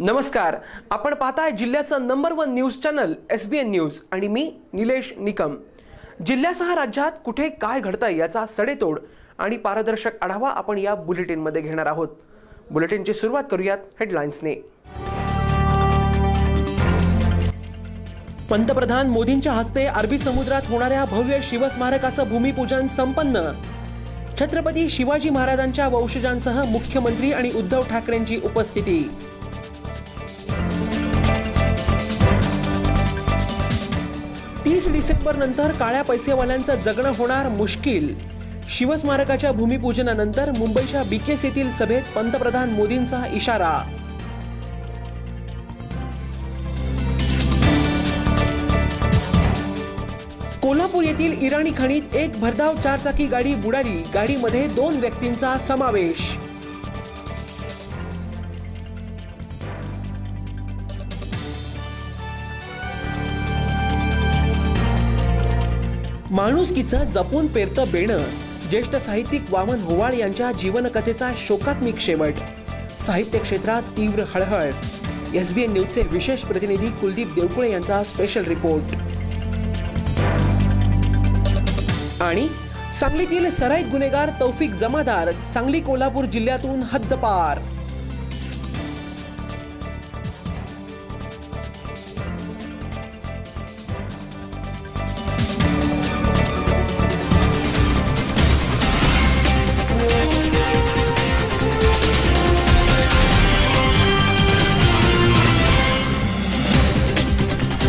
नमस्कार. आपण पाहताय जिल्ह्याचं number one news channel S B N news आणि मी निलेश निकम. जिल्ह्यासह राज्यात कुठे काय घडतंय याचा सडेतोड आणि पारदर्शक आढावा आपण या बुलेटिनमध्ये घेणार आहोत. बुलेटिनची सुरुवात करूयात हेडलाईन्सने पंतप्रधान मोदींच्या हस्ते अरबी समुद्रात होणाऱ्या भव्य शिवस्मारकाचं भूमिपूजन संपन्न. छत्रपती शिवाजी महाराजांच्या वंशजांसह मुख्यमंत्री आणि उद्धव ठाकरेंची उपस्थिती. तीस डिसेंबर नंतर काळ्या पैसेवाल्यांचं जगणं होणार मुश्किल. शिवस्मारकाच्या भूमिपूजनानंतर मुंबईच्या बीकेस येथील सभेत पंतप्रधान मोदींचा इशारा. कोल्हापूर येथील इराणी खणीत एक भरधाव चारचाकी गाडी बुडाली. गाडीमध्ये दोन व्यक्तींचा समावेश. माणुसकीचं जपून पेरतं बेणं. ज्येष्ठ साहित्यिक वामन होवाळ यांच्या जीवनकथेचा शोकात्मिक शेवट. साहित्य क्षेत्रात तीव्र हळहळ. एस बी एन न्यूजचे विशेष प्रतिनिधी कुलदीप देवकुळे यांचा स्पेशल रिपोर्ट आणि सांगलीतील सराईत गुन्हेगार तौफिक जमादार सांगली कोल्हापूर जिल्ह्यातून हद्दपार.